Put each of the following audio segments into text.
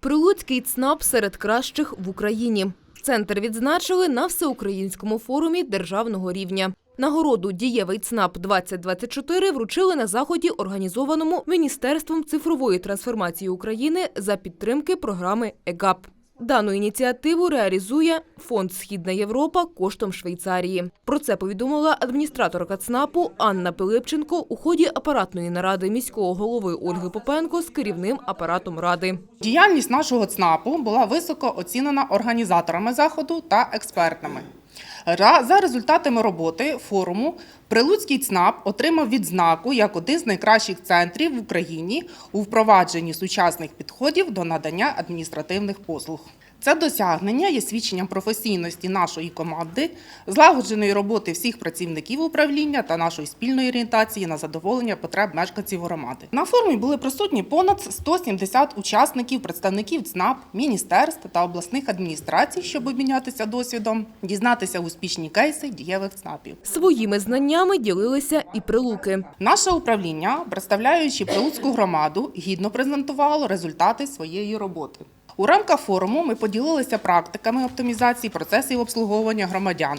Прилуцький ЦНАП серед кращих в Україні. Центр відзначили на всеукраїнському форумі державного рівня. Нагороду «Дієвий ЦНАП-2024» вручили на заході, організованому Міністерством цифрової трансформації України за підтримки програми ЕГАП. Дану ініціативу реалізує Фонд Східна Європа коштом Швейцарії. Про це повідомила адміністраторка ЦНАПу Анна Пилипченко у ході апаратної наради міського голови Ольги Попенко з керівним апаратом ради. Діяльність нашого ЦНАПу була високо оцінена організаторами заходу та експертами. За результатами роботи форуму Прилуцький ЦНАП отримав відзнаку як один з найкращих центрів в Україні у впровадженні сучасних підходів до надання адміністративних послуг. Це досягнення є свідченням професійності нашої команди, злагодженої роботи всіх працівників управління та нашої спільної орієнтації на задоволення потреб мешканців громади. На форумі були присутні понад 170 учасників, представників ЦНАП, міністерств та обласних адміністрацій, щоб обмінятися досвідом, дізнатися успішні кейси дієвих ЦНАПів. Своїми знаннями ділилися і прилуки. Наше управління, представляючи Прилуцьку громаду, гідно презентувало результати своєї роботи. У рамках форуму ми поділилися практиками оптимізації процесів обслуговування громадян,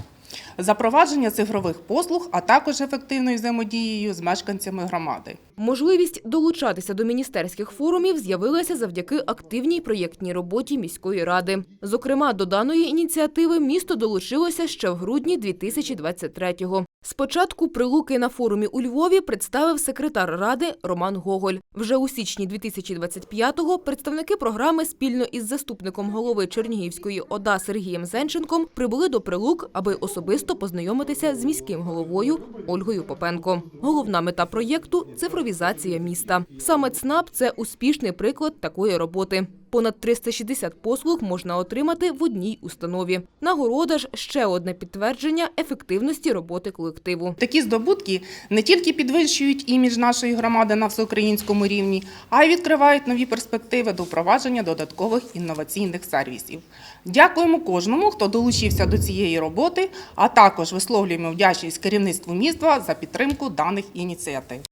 запровадження цифрових послуг, а також ефективною взаємодією з мешканцями громади. Можливість долучатися до міністерських форумів з'явилася завдяки активній проєктній роботі міської ради. Зокрема, до даної ініціативи місто долучилося ще в грудні 2023-го. Спочатку прилуки на форумі у Львові представив секретар ради Роман Гоголь. Вже у січні 2025-го представники програми спільно із заступником голови Чернігівської ОДА Сергієм Зенченком прибули до прилук, аби особисто познайомитися з міським головою Ольгою Попенко. Головна мета проєкту цифровізація міста. Саме ЦНАП це успішний приклад такої роботи. Понад 360 послуг можна отримати в одній установі. Нагорода ж ще одне підтвердження ефективності роботи колективу. Такі здобутки не тільки підвищують імідж нашої громади на всеукраїнському рівні, а й відкривають нові перспективи до впровадження додаткових інноваційних сервісів. Дякуємо кожному, хто долучився до цієї роботи, а також висловлюємо вдячність керівництву міста за підтримку даних ініціатив.